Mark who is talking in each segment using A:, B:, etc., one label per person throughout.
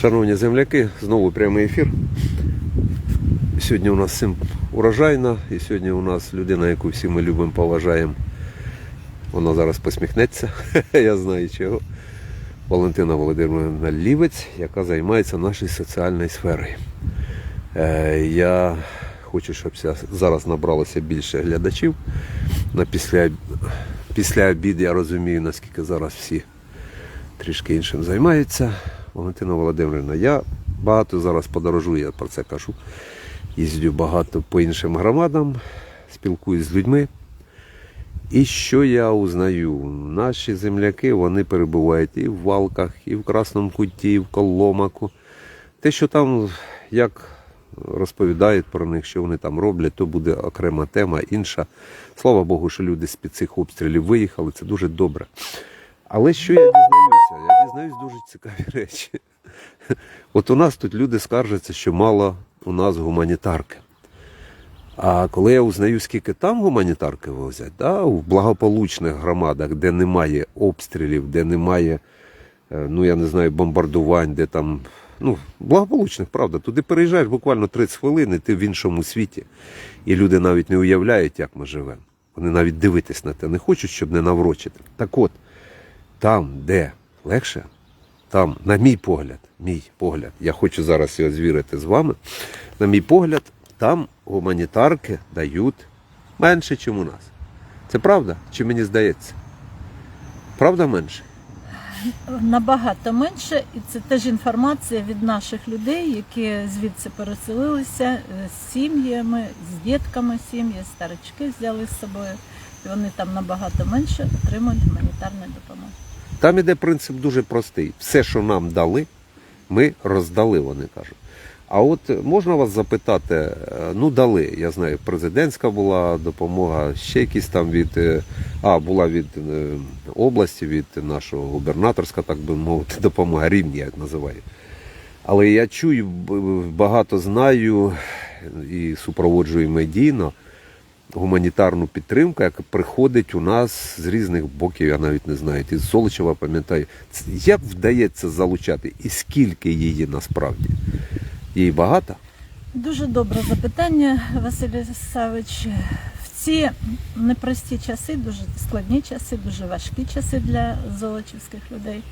A: Шановні земляки, знову прямий ефір. Сьогодні у нас всім урожайна, і сьогодні у нас людина, яку всі ми любимо, поважаємо. Вона зараз посміхнеться, я знаю чого. Валентина Володимирівна Лівець, яка займається нашою соціальною сферою. Е, я хочу, щоб зараз набралося більше глядачів. На після, після обід я розумію, наскільки зараз всі трішки іншим займаються. Валентина Володимирівна, я багато зараз подорожую, я про це кажу. Їздю багато по іншим громадам, спілкуюсь з людьми. І що я узнаю? Наші земляки вони перебувають і в Валках, і в Красному Куті, і в Коломаку. Те, що там, як розповідають про них, що вони там роблять, то буде окрема тема, інша. Слава Богу, що люди з-під цих обстрілів виїхали, це дуже добре. Але що я дізнаюся? Я дізнаюсь дуже цікаві речі. От у нас тут люди скаржаться, що мало у нас гуманітарки. А коли я узнаю, скільки там гуманітарки возять, да, в благополучних громадах, де немає обстрілів, де немає, е, ну я не знаю, бомбардувань, де там, ну, благополучних, правда, туди переїжджаєш буквально 30 хвилин, і ти в іншому світі. І люди навіть не уявляють, як ми живемо. Вони навіть дивитись на те не хочуть, щоб не наврочити. Так от, там, де легше, там, на мій погляд, мій погляд, я хочу зараз його звірити з вами. На мій погляд, там гуманітарки дають менше, ніж у нас. Це правда? Чи мені здається? Правда менше?
B: Набагато менше, і це теж інформація від наших людей, які звідси переселилися е, з сім'ями, з дітками сім'ї, старички взяли з собою. І вони там набагато менше отримують гуманітарну допомогу.
A: Там іде принцип дуже простий. Все, що нам дали, ми роздали, вони кажуть. А от е, можна вас запитати, е, ну дали, я знаю, президентська була допомога, ще якісь там від, е, а, була від області, від нашого губернаторська, так би мовити, допомога, рівні, як називаю. Але я чую, багато знаю і супроводжую медійно гуманітарну підтримку, яка приходить у нас з різних боків, я навіть не знаю, із Золочева пам'ятаю. Як вдається залучати і скільки її насправді? Її багато?
B: Дуже добре запитання, Василь Савич. В ці непрості часи, дуже складні часи, дуже важкі часи для золочівських людей.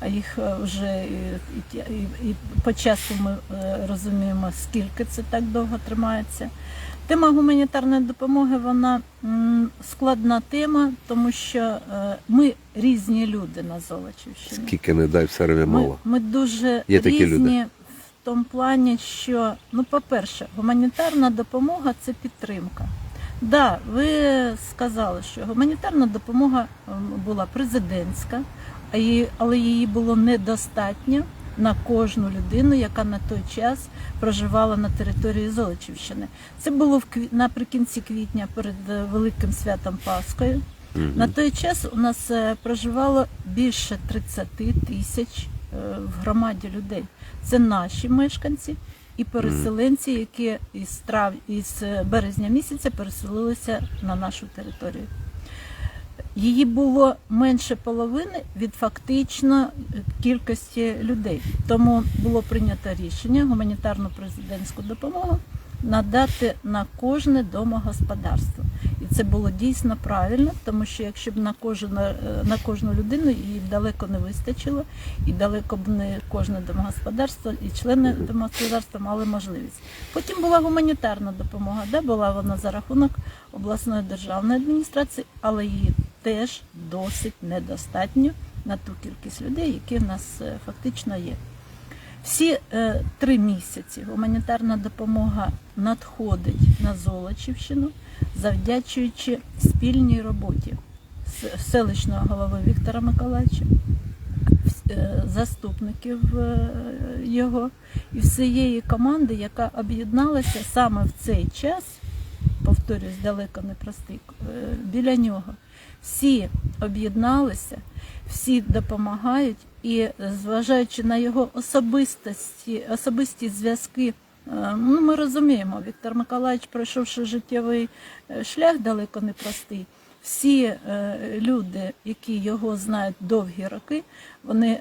B: А їх е, вже і, і, і, і по часу ми е, розуміємо, скільки це так довго тримається. Тема гуманітарної допомоги вона складна тема, тому що е, ми різні люди на Золочівщині.
A: Скільки не дай все время
B: Ми,
A: мало.
B: ми дуже
A: Є
B: різні
A: люди.
B: в тому плані, що, ну, по-перше, гуманітарна допомога це підтримка. Да, ви сказали, що гуманітарна допомога була президентська, але її було недостатньо на кожну людину, яка на той час проживала на території Золочівщини. Це було в кві- наприкінці квітня перед е, Великим святом Паскою.
A: Мгм.
B: На той час у нас е, проживало більше 30 тисяч е, в громаді людей. Це наші мешканці і переселенці, які із трав із березня місяця переселилися на нашу територію. Її було менше половини від фактично е, кількості людей. Тому було прийнято рішення гуманітарну президентську допомогу надати на кожне домогосподарство. І це було дійсно правильно, тому що якщо б на кожну, е, на кожну людину її б далеко не вистачило, і далеко б не кожне домогосподарство, і члени домогосподарства мали можливість. Потім була гуманітарна допомога, да, була вона за рахунок обласної державної адміністрації, але її теж досить недостатньо на ту кількість людей, які в нас е, фактично є. Всі е, три місяці гуманітарна допомога надходить на Золочівщину, завдячуючи спільній роботі селищного голови Віктора Миколаївича, е, заступників е, його і всієї команди, яка об'єдналася саме в цей час, повторюсь, далеко не простий, біля нього. Всі об'єдналися, всі допомагають, і зважаючи на його особистості, особисті зв'язки, е, ну ми розуміємо, Віктор Миколаївич, пройшовши життєвий е, шлях далеко не простий. Всі е, люди, які його знають довгі роки, вони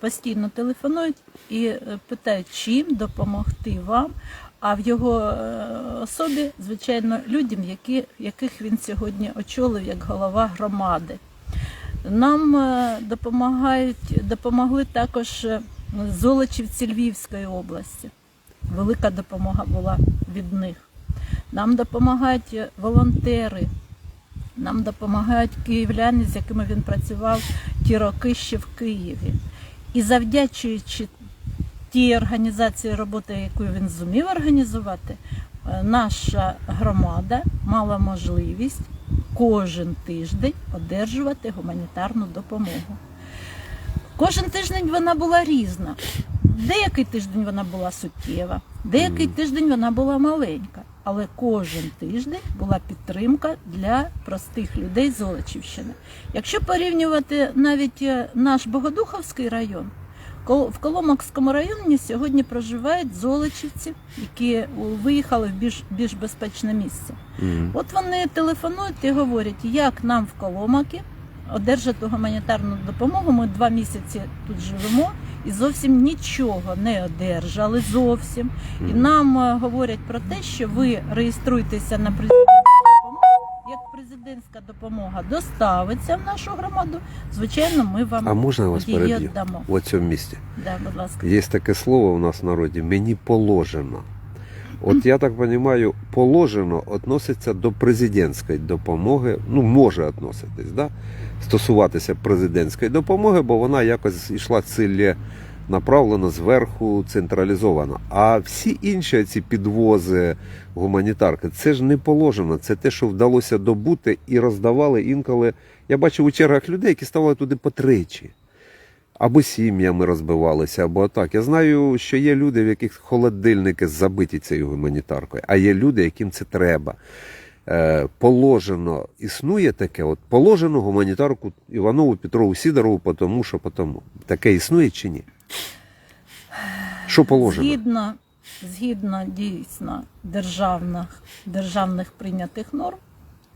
B: постійно телефонують і питають, чим допомогти вам. А в його е, особі, звичайно, людям, які, яких він сьогодні очолив як голова громади. Нам е, допомагають, допомогли також е, золочівці Львівської області. Велика допомога була від них. Нам допомагають волонтери, нам допомагають київляни, з якими він працював ті роки ще в Києві. І завдячуючи тій організації роботи, яку він зумів організувати, е, наша громада мала можливість кожен тиждень одержувати гуманітарну допомогу. Кожен тиждень вона була різна. Деякий тиждень вона була суттєва, деякий тиждень вона була маленька. Але кожен тиждень була підтримка для простих людей з Золочівщини. Якщо порівнювати навіть е, наш Богодуховський район, в Коломокському районі сьогодні проживають золочівці, які виїхали в більш, більш безпечне місце.
A: Мгм.
B: От вони телефонують і говорять, як нам в Коломакі одержати гуманітарну допомогу. Ми два місяці тут живемо і зовсім нічого не одержали зовсім. І нам е, говорять про те, що ви реєструєтеся на допомогу. Президентська допомога доставиться в нашу громаду, звичайно, ми вам
A: А можна я вас
B: її
A: переб'ю?
B: віддамо.
A: В цьому місці.
B: Да, будь ласка.
A: Є таке слово у нас в народі мені положено. От я так розумію, положено відноситься до президентської допомоги, ну може відноситись, да? стосуватися президентської допомоги, бо вона якось йшла цілі направлено зверху централізовано. А всі інші ці підвози гуманітарки, це ж не положено. Це те, що вдалося добути і роздавали інколи. Я бачив у чергах людей, які ставали туди по тричі. Або сім'ями розбивалися, або так. Я знаю, що є люди, в яких холодильники забиті цією гуманітаркою, а є люди, яким це треба. Е, положено, існує таке, от положено гуманітарку Іванову, Петрову, Сідорову, тому що тому. Таке існує чи ні? Що положено?
B: Згідно, згідно дійсно державних, державних прийнятих норм,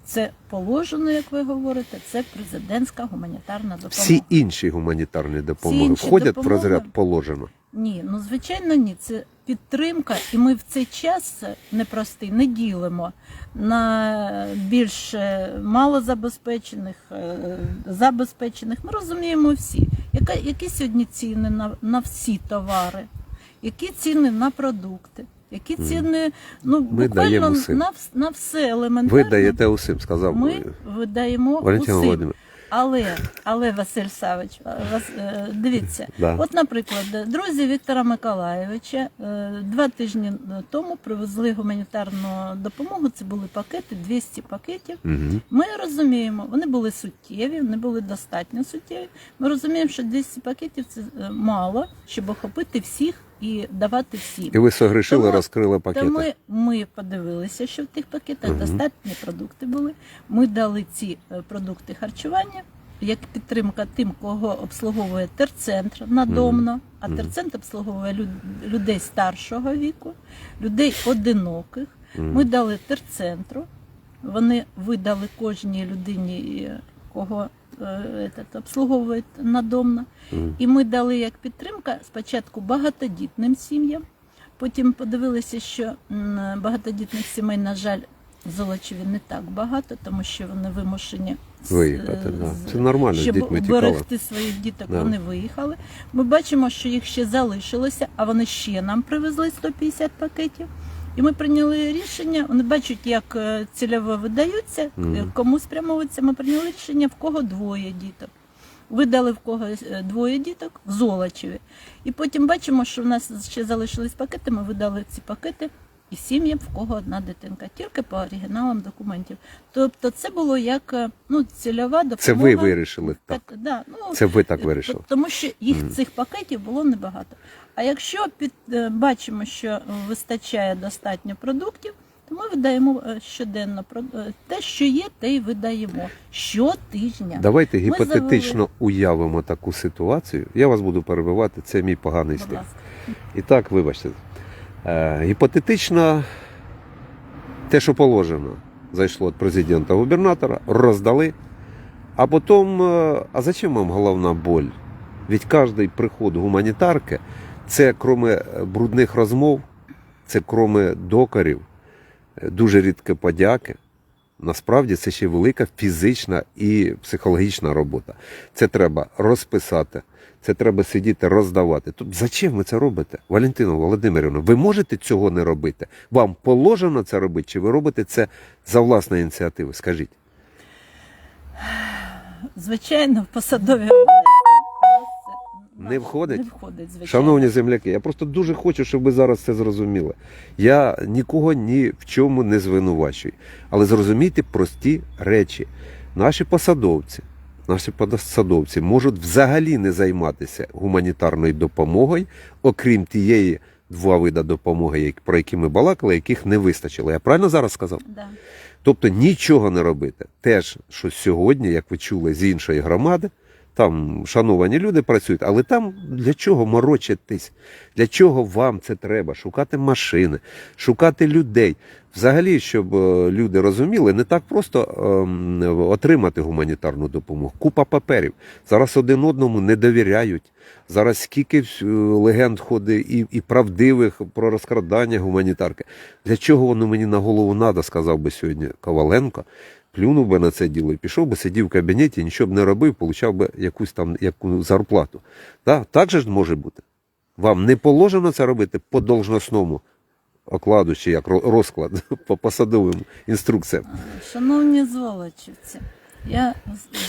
B: це положено, як ви говорите, це президентська гуманітарна допомога.
A: Всі інші гуманітарні допомоги
B: інші
A: входять в
B: допомоги-
A: розряд положено.
B: Ні, ну звичайно, ні. Це підтримка, і ми в цей час непростий не ділимо на більш е, малозабезпечених, е, забезпечених. Ми розуміємо всі, яка, які сьогодні ціни на, на всі товари, які ціни на продукти. Які ціни, ну
A: Ми
B: буквально на, на все елементарно.
A: Ви даєте усім, сказав
B: Ми видаємо усім. Але, але Василь Савич, вас, е, дивіться,
A: Да.
B: от, наприклад, друзі Віктора Миколаєвича е, два тижні тому привезли гуманітарну допомогу. Це були пакети, 200 пакетів.
A: Угу.
B: Ми розуміємо, вони були суттєві, вони були достатньо суттєві. Ми розуміємо, що 200 пакетів це е, мало, щоб охопити всіх і давати всім.
A: І ви согрішили,
B: Тому-
A: розкрили пакети.
B: Та ми, подивилися, що в тих пакетах
A: Мгм.
B: достатні продукти були. Ми дали ці е, продукти харчування як підтримка тим, кого обслуговує терцентр надомно. А терцентр обслуговує люд- людей старшого віку, людей одиноких. Ми дали терцентру. Вони видали кожній людині, е, кого этот, обслуговують надомно.
A: Мгм.
B: І ми дали як підтримка спочатку багатодітним сім'ям. Потім подивилися, що багатодітних сімей, на жаль, в Золочеві не так багато, тому що вони вимушені
A: Виїхати, да. Це нормально,
B: щоб
A: дітьми
B: берегти своїх діток,
A: Да.
B: вони виїхали. Ми бачимо, що їх ще залишилося, а вони ще нам привезли 150 пакетів. І ми прийняли рішення. Вони бачать, як е, цільово видаються, е, кому спрямовуються. Ми прийняли рішення, в кого двоє діток. Видали в когось е, двоє діток в Золочеві. І потім бачимо, що в нас ще залишились пакети. Ми видали ці пакети і сім'ям, в кого одна дитинка, тільки по оригіналам документів. Тобто, це було як е, ну, цільова допомога.
A: Це ви вирішили так.
B: Так, да, ну,
A: Це ви так вирішили.
B: Тому що їх цих пакетів було небагато. А якщо під, е, бачимо, що е, вистачає достатньо продуктів, то ми видаємо е, щоденно е, те, що є, те й видаємо щотижня.
A: Давайте гіпотетично уявимо таку ситуацію. Я вас буду перебивати, це мій поганий стиль. І так, вибачте. Е, гіпотетично те, що положено, зайшло від президента губернатора, роздали. А потім, е, а зачем вам головна боль? Від кожен приход гуманітарки це кроме брудних розмов, це кроме докарів, е, дуже рідке подяки. Насправді це ще велика фізична і психологічна робота. Це треба розписати, це треба сидіти, роздавати. Тут зачем ви це робите? Валентина Володимирівна, ви можете цього не робити? Вам положено це робити, чи ви робите це за власної ініціативи? Скажіть.
B: Звичайно, в посадові
A: Не входить?
B: Не входить, звичайно.
A: Шановні земляки, я просто дуже хочу, щоб ви зараз це зрозуміли. Я нікого ні в чому не звинувачую. Але зрозумійте прості речі. Наші посадовці, наші посадовці можуть взагалі не займатися гуманітарною допомогою, окрім тієї два вида допомоги, про які ми балакали, яких не вистачило. Я правильно зараз сказав?
B: Да.
A: Тобто нічого не робити. Теж, що сьогодні, як ви чули з іншої громади, там шановані люди працюють, але там для чого морочитись? Для чого вам це треба? Шукати машини, шукати людей. Взагалі, щоб е, люди розуміли, не так просто ем, отримати гуманітарну допомогу. Купа паперів. Зараз один одному не довіряють. Зараз скільки е, легенд ходить і, і правдивих про розкрадання гуманітарки. Для чого воно мені на голову надо, сказав би сьогодні Коваленко. Плюнув би на це діло і пішов би, сидів в кабінеті, нічого б не робив, получав би якусь там яку зарплату. Да? Так же ж може бути. Вам не положено це робити по должносному окладу, чи як ро- розклад, по посадовим інструкціям.
B: Шановні золочівці, я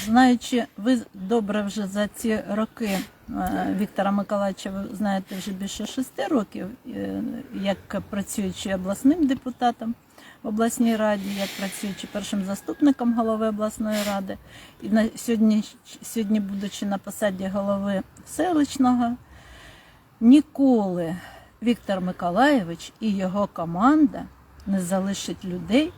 B: знаючи, ви добре вже за ці роки е, Віктора Миколаївича, ви знаєте вже більше шести років, е, як працюючи обласним депутатом в обласній раді, як працюючи першим заступником голови обласної ради, і на сьогодні, сьогодні будучи на посаді голови селищного, ніколи Віктор Миколаєвич і його команда не залишать людей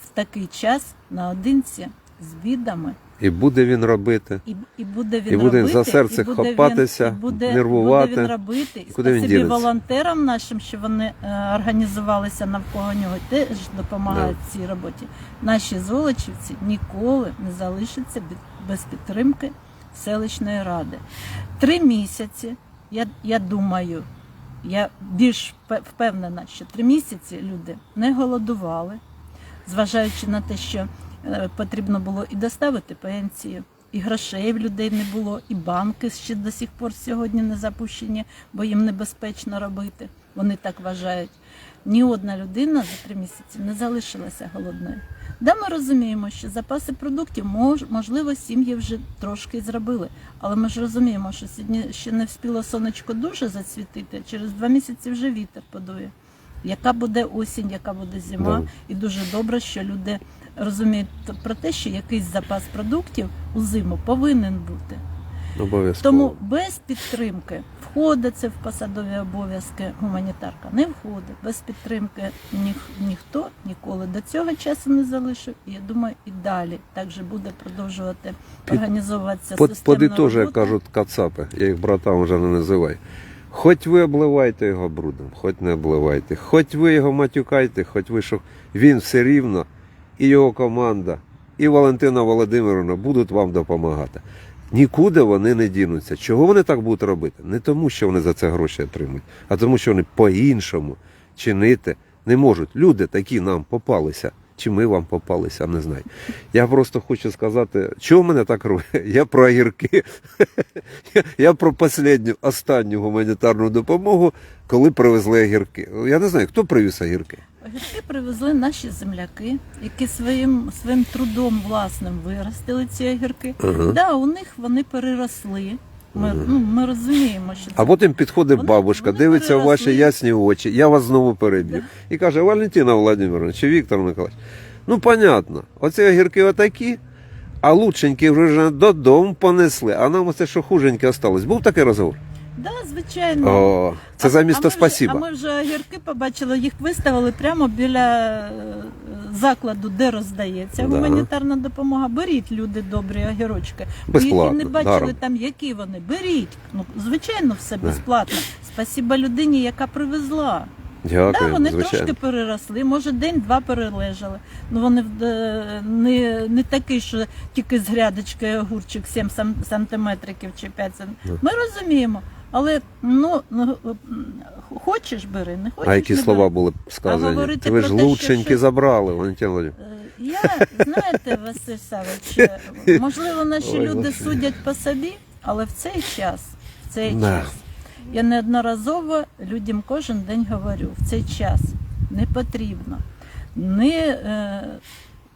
B: в такий час наодинці з бідами.
A: І буде він робити.
B: І, і буде він
A: І буде
B: робити,
A: за серце
B: і буде
A: хапатися,
B: він, і буде,
A: нервувати.
B: Буде він робити. І
A: куди він
B: волонтерам нашим, що вони е, організувалися навколо нього, теж допомагають в цій роботі. Наші золочівці ніколи не залишаться без підтримки селищної ради. Три місяці, я, я думаю, я більш впевнена, що три місяці люди не голодували, зважаючи на те, що потрібно було і доставити пенсію, і грошей в людей не було, і банки ще до сих пор сьогодні не запущені, бо їм небезпечно робити. Вони так вважають. Ні одна людина за три місяці не залишилася голодною. Да, ми розуміємо, що запаси продуктів можливо сім'ї вже трошки зробили, але ми ж розуміємо, що сьогодні ще не вспіло сонечко дуже зацвітити. Через два місяці вже вітер подує. Яка буде осінь, яка буде зима, і дуже добре, що люди розуміють про те, що якийсь запас продуктів у зиму повинен бути.
A: Обов'язково.
B: Тому без підтримки входить це в посадові обов'язки гуманітарка. Не входить. Без підтримки ніх, ніхто ніколи до цього часу не залишив. І я думаю, і далі так же буде продовжувати
A: Під-
B: організовуватися
A: Под,
B: системна
A: як
B: робота.
A: кажуть кацапи, я їх братам вже не називаю. Хоч ви обливайте його брудом, хоч не обливайте, хоч ви його матюкайте, хоч ви що він все рівно, і його команда, і Валентина Володимировна будуть вам допомагати. Нікуди вони не дінуться. Чого вони так будуть робити? Не тому, що вони за це гроші отримують, а тому, що вони по-іншому чинити не можуть. Люди такі нам попалися. Чи ми вам попалися, не знаю. Я просто хочу сказати, чого мене так робить? Я про огірки. Я- про останню, останню гуманітарну допомогу, коли привезли огірки. Я не знаю, хто привіз огірки.
B: Огірки привезли наші земляки, які своїм своїм трудом власним виростили ці огірки.
A: Ага.
B: Да, у них вони переросли. Ми, ну, ми розуміємо, що
A: А потім підходить
B: Вони-
A: бабушка,
B: вони
A: дивиться в ваші ясні очі, я вас знову переб'ю. І каже, Валентина Володимировна чи Віктор Миколаївич, ну понятно, оці огірки отакі, а лучшенькі вже додому понесли, а нам оце що хуженьке осталось. Був такий розговор?
B: Да, звичайно.
A: О, це за
B: а
A: місто
B: ми вже- А ми вже огірки побачили, їх виставили прямо біля е, закладу, де роздається
A: Да.
B: гуманітарна допомога. Беріть, люди добрі, огірочки.
A: Безплатно,
B: їх не бачили
A: даром.
B: там, які вони. Беріть. Ну, звичайно, все
A: Да.
B: безплатно. Спасіба людині, яка привезла.
A: Дякую,
B: Да, вони
A: звичайно.
B: трошки переросли, може день-два перележали. Ну вони е, не, не такі, що тільки з грядочки огурчик 7 сам, сантиметриків чи 5 сантиметрів.
A: Ну.
B: Ми розуміємо, але ну, ну хочеш бери, не хочеш.
A: А які
B: не
A: слова
B: бери.
A: були сказані?
B: говорити
A: Ви ж
B: те, що
A: забрали, Валентин Володимирович.
B: Е, Я, знаєте, Василь Савич, можливо, наші
A: Ой,
B: люди
A: Господи.
B: судять по собі, але в цей час, в цей
A: Да.
B: час, я неодноразово людям кожен день говорю, в цей час не потрібно не е,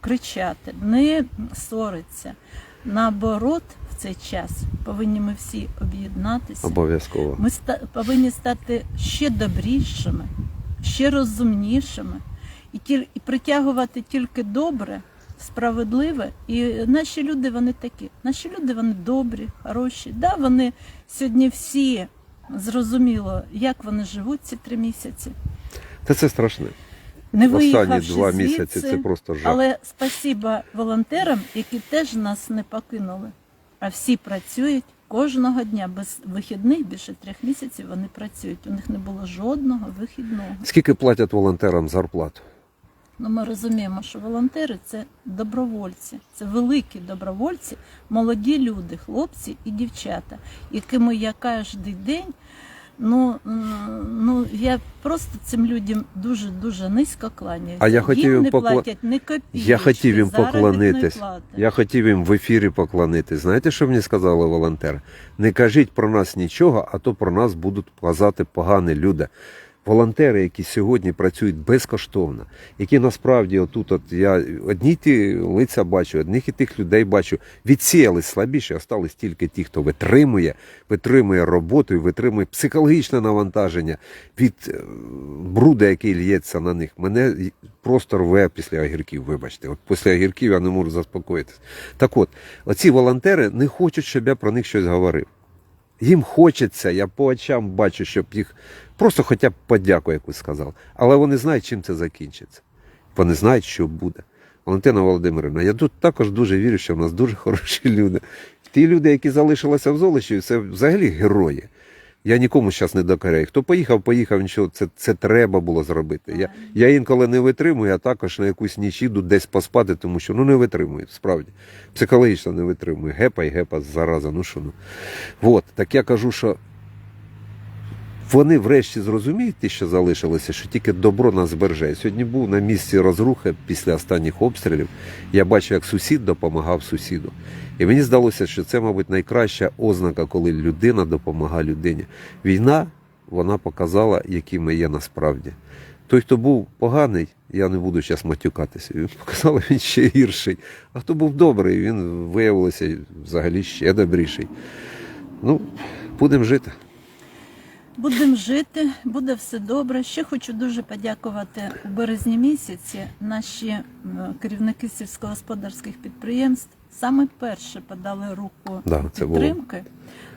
B: кричати, не ссоритися. Наоборот, в цей час повинні ми всі об'єднатися.
A: Обов'язково.
B: Ми ста- повинні стати ще добрішими, ще розумнішими і, тіль- і притягувати тільки добре, справедливе. І наші люди вони такі. Наші люди вони добрі, хороші. Да, вони сьогодні всі зрозуміло, як вони живуть ці три місяці.
A: Та це страшне.
B: Не
A: Останні два
B: звідси,
A: місяці це просто жах.
B: але спасіба волонтерам, які теж нас не покинули. А всі працюють кожного дня без вихідних, більше трьох місяців вони працюють. У них не було жодного вихідного.
A: Скільки платять волонтерам зарплату?
B: Ну ми розуміємо, що волонтери це добровольці, це великі добровольці, молоді люди, хлопці і дівчата, якими я кожен день. Ну, ну я просто цим людям дуже дуже низько кланяюся.
A: А я хотів
B: їм
A: їм
B: не
A: покла-
B: платять не копійки.
A: Я хотів їм поклонитись. Я хотів їм в ефірі поклонитись. Знаєте, що мені сказали волонтери? Не кажіть про нас нічого, а то про нас будуть казати погані люди. Волонтери, які сьогодні працюють безкоштовно, які насправді отут, от я одні ті лиця бачу, одних і тих людей бачу, відсіялись слабіші, остались тільки ті, хто витримує, витримує роботу і витримує психологічне навантаження від е, бруду, який лється на них. Мене просто рве після огірків, вибачте. От після огірків я не можу заспокоїтися. Так от, оці волонтери не хочуть, щоб я про них щось говорив. Їм хочеться, я по очам бачу, щоб їх просто хоча б подяку якусь сказав. Але вони знають, чим це закінчиться. Вони знають, що буде. Валентина Володимирівна, я тут також дуже вірю, що в нас дуже хороші люди. Ті люди, які залишилися в Золочі, це взагалі герої. Я нікому зараз не докаряю. Хто поїхав, поїхав, нічого, це, це треба було зробити. Я, я інколи не витримую, а також на якусь ніч іду десь поспати, тому що ну не витримую, справді. Психологічно не витримую. Гепа і гепа зараза, ну що ну. От, так я кажу, що вони врешті зрозуміють, ті, що залишилося, що тільки добро нас збереже. Сьогодні був на місці розрухи після останніх обстрілів. Я бачив, як сусід допомагав сусіду. І мені здалося, що це, мабуть, найкраща ознака, коли людина допомагає людині. Війна вона показала, які ми є насправді. Той, хто був поганий, я не буду зараз матюкатися. Він показав, він ще гірший. А хто був добрий, він виявився взагалі ще добріший. Ну, будемо жити.
B: Будемо жити, буде все добре. Ще хочу дуже подякувати у березні місяці наші керівники сільськогосподарських підприємств саме перше подали руку
A: Да, це було.
B: підтримки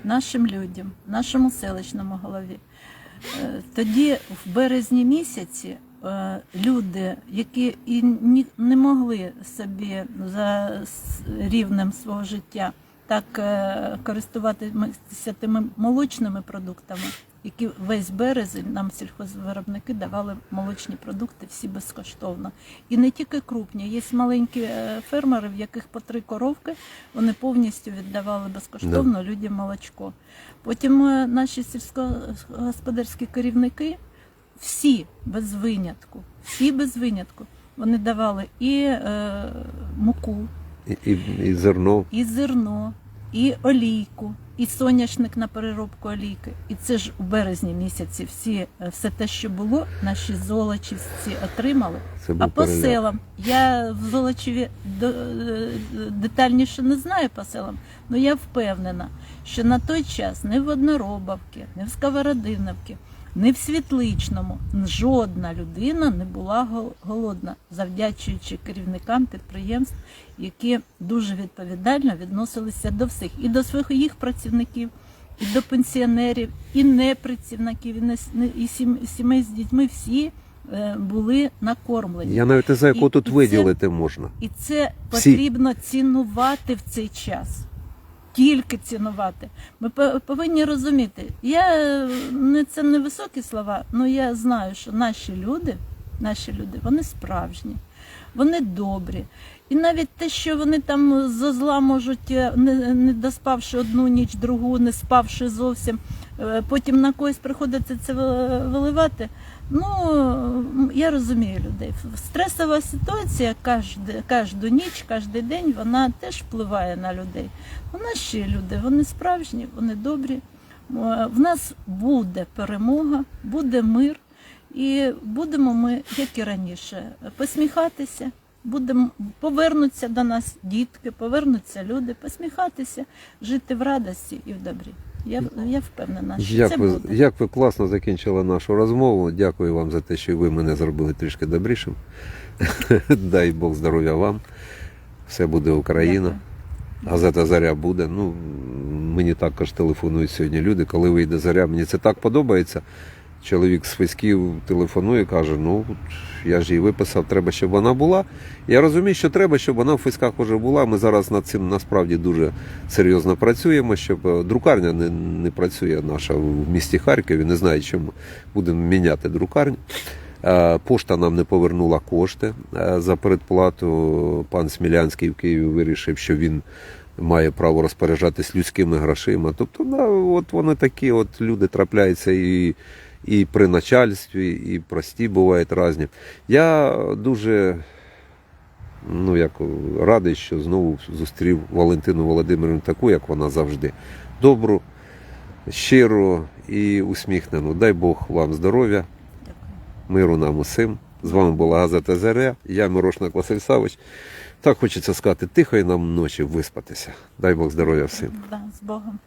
B: нашим людям, нашому селищному голові. Е, Тоді, в березні місяці, е, люди, які і не могли собі за рівнем свого життя так е, користуватися тими молочними продуктами, які весь березень нам сільхозвиробники давали молочні продукти всі безкоштовно. І не тільки крупні, є маленькі е, фермери, в яких по три коровки вони повністю віддавали безкоштовно людям молочко. Потім е, наші сільськогосподарські керівники всі без винятку, всі без винятку, вони давали і е, муку,
A: І, і, і зерно.
B: і зерно, і олійку, і соняшник на переробку олійки. І це ж у березні місяці всі, е, все те, що було, наші золочівці отримали.
A: Це був
B: А по
A: переляк.
B: селам я в Золочеві е, детальніше не знаю по селам, але я впевнена, що на той час не в Одноробовці, не в Сковородиновці, ні в Світличному жодна людина не була гол- голодна, завдячуючи керівникам підприємств, які дуже відповідально відносилися до всіх і до своїх працівників. І до пенсіонерів, і непрацівників, і, не, не- сімей з дітьми всі е, були накормлені.
A: Я навіть не знаю, кого тут
B: і це-
A: виділити можна.
B: І це
A: Всі.
B: потрібно цінувати в цей час. Тільки цінувати. Ми повинні розуміти. Я е, не це не високі слова, але я знаю, що наші люди, наші люди, вони справжні, вони добрі. І навіть те, що вони там зо зла можуть, е, не, не доспавши одну ніч, другу, не спавши зовсім, потім на когось приходиться це виливати. Ну, я розумію людей. Стресова ситуація кожну, кожну ніч, кожен день, вона теж впливає на людей. У нас ще люди, вони справжні, вони добрі. Е, В нас буде перемога, буде мир, і будемо ми, як і раніше, посміхатися. Будемо повернуться до нас дітки, повернуться люди, посміхатися, жити в радості і в добрі. Я, я впевнена, що
A: Як
B: це
A: ви,
B: буде.
A: як ви класно закінчили нашу розмову. Дякую вам за те, що ви мене зробили трішки добрішим. Дай Бог здоров'я вам. Все буде Україна. Газета Заря буде. Ну, мені також телефонують сьогодні люди, коли вийде заря. Мені це так подобається. Чоловік з Феськів телефонує, каже: ну я ж її виписав, треба, щоб вона була. Я розумію, що треба, щоб вона в Феськах вже була. Ми зараз над цим насправді дуже серйозно працюємо, щоб е, друкарня не, не працює наша в місті Харкові. Не знаю, чому будемо міняти друкарню. Е, Пошта нам не повернула кошти е, за передплату. Пан Смілянський в Києві вирішив, що він має право розпоряджатись людськими грошима. Тобто, от вони такі, от люди трапляються і, і при начальстві, і прості бувають різні. Я дуже ну, як, радий, що знову зустрів Валентину Володимирівну таку, як вона завжди. Добру, щиру і усміхнену. Дай Бог вам здоров'я, миру нам усім. З вами була газета Заря. Я Мирошник Василь Савич. Так хочеться сказати, тихої нам ночі виспатися. Дай Бог здоров'я всім.
B: Да, з Богом.